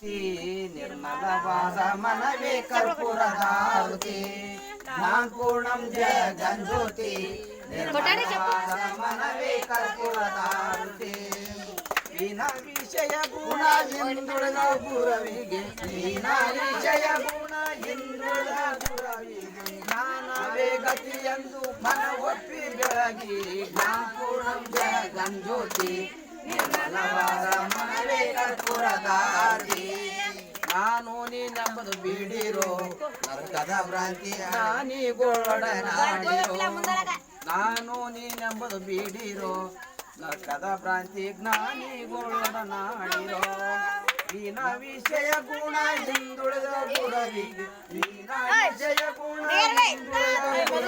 சீ निर्मல 바ద மனவே கருர दारுதி ஞானபூரம் ஜெக ஜந்துதி निर्मல 바ద மனவே கருர दारுதி வின விஷய பூன இந்துர நபுரவீகே வின விஷய பூன இந்துர நபுரவீகே নানা வேகதியந்து மன ஒப்பி беகி ஞானபூரம் ஜெக ஜந்துதி ನಾನು ನೀ ನಂಬದು ಬಿಡಿರೋ ನರಕದ ಭ್ರಾಂತಿ ನಾನಿಗೊಳಡನಾಡಿರೋ ನಾನು ನೀ ನಂಬದು ಬಿಡಿರೋ ನರಕದ ಭ್ರಾಂತಿ ಜ್ಞಾನಿಗೊಳಡನಾಡಿರೋ ವೀಣ ವಿಷಯ ಗುಣ ಹಿಂದುಳಿದ ಗುಡವಿ ವೀಣ ವಿಷಯ ಗುಣ ಹಿಂದುಳಿದ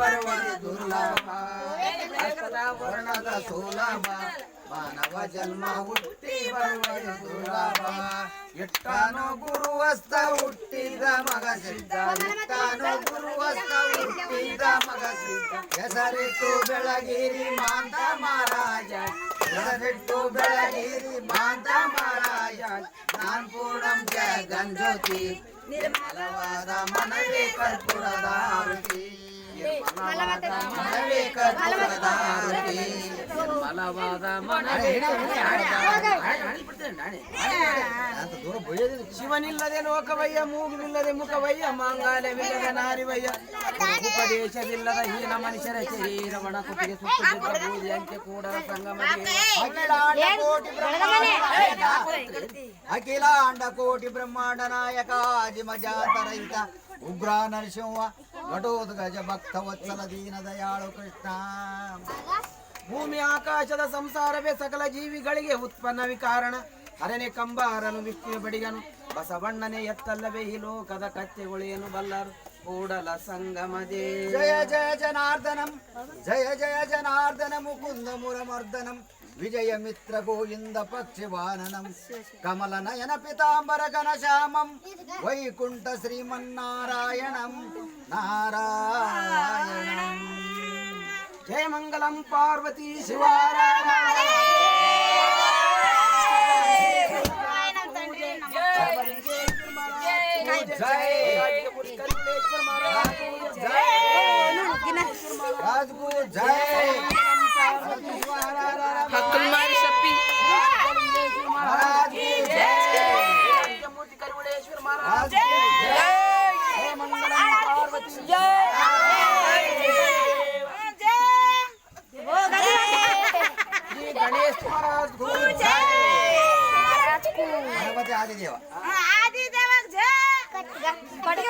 ಬರವಣಿ ದುರ್ಲಭ ವರ್ಣದ ಸುಲಭ ಮಾನವ ಜನ್ಮ ಹುಟ್ಟಿ ಬರುವಣಿ ದುರ್ಲಭ ಇಟ್ಟಾನು ಗುರುವಸ್ತ ಹುಟ್ಟಿದ ಮಗ ಸಿದ್ಧ ಇಟ್ಟಾನು ಗುರುವಸ್ತ ಹುಟ್ಟಿದ ಮಗ ಸಿದ್ಧ ಹೆಸರಿಟ್ಟು ಬೆಳಗಿರಿ ಮಾಂತ ಮಹಾರಾಜ ಹೆಸರಿಟ್ಟು ಬೆಳಗಿರಿ ಮಾಂತ ಮಹಾರಾಜ ನಾನ್ ಪೂರ್ಣಂ ಜಯ ಗಂಜೋತಿ ನಿರ್ಮಲವಾದ ಮನವಿ ಕರ್ಪುರದ ಆರತಿ मला ಶಿವನಿಲ್ಲದೆ ಲೋಕವಯ್ಯ ಮೂಗುವಿಲ್ಲದೆ ಮುಖವಯ್ಯ ಮಾಂಗಾಲವಿಲ್ಲದ ನಾರಿವಯ್ಯ ಉಪದೇಶವಿಲ್ಲದ ಹೀನ ಮನುಷ್ಯರ ಶರೀರವಣ ಕುಟಿಗೆ ಸುತ್ತ ಬೂದಿ ಅಂಕೆ ಕೂಡ ಸಂಗಮ ಅಖಿಲಾಂಡ ಕೋಟಿ ಬ್ರಹ್ಮಾಂಡ ನಾಯಕ ಆದಿಮಜಾತರಹಿತ ಉಗ್ರ ನರಸಿಂಹ ಘಟೋದ್ಗಜ ಭಕ್ತ ವತ್ಸಲ ದೀನ ದಯಾಳು ಕೃಷ್ಣ ಭೂಮಿ ಆಕಾಶದ ಸಂಸಾರವೇ ಸಕಲ ಜೀವಿಗಳಿಗೆ ಉತ್ಪನ್ನವಿ ಕಾರಣ ಅರನೆ ಕಂಬಾರನು ವಿಷ್ಣುವ ಬಡಿಗನು ಬಸವಣ್ಣನೆ ಎತ್ತಲ್ಲವೇ ಈ ಲೋಕದ ಕತ್ತೆಗಳೇನು ಬಲ್ಲರು ಕೂಡಲ ಸಂಗಮದೇ ಜಯ ಜಯ ಜನಾರ್ದನಂ ಜಯ ಜಯ ಜನಾರ್ದನ ಮುಕುಂದ ಮುರಮರ್ದನಂ విజయ మిత్ర గోవింద పక్షివాననం కమల నయన పితాంబర ఘనశ్యామం వైకుంఠ శ్రీమన్నారాయణం నారాయణం జయమంగళం పార్వతీ శివారామ राजगुरु महाराज की जय मूर्ति करुणेश्वर महाराज जय मंगल गणेश महाराज गुरु जय आदि देवा 对吧？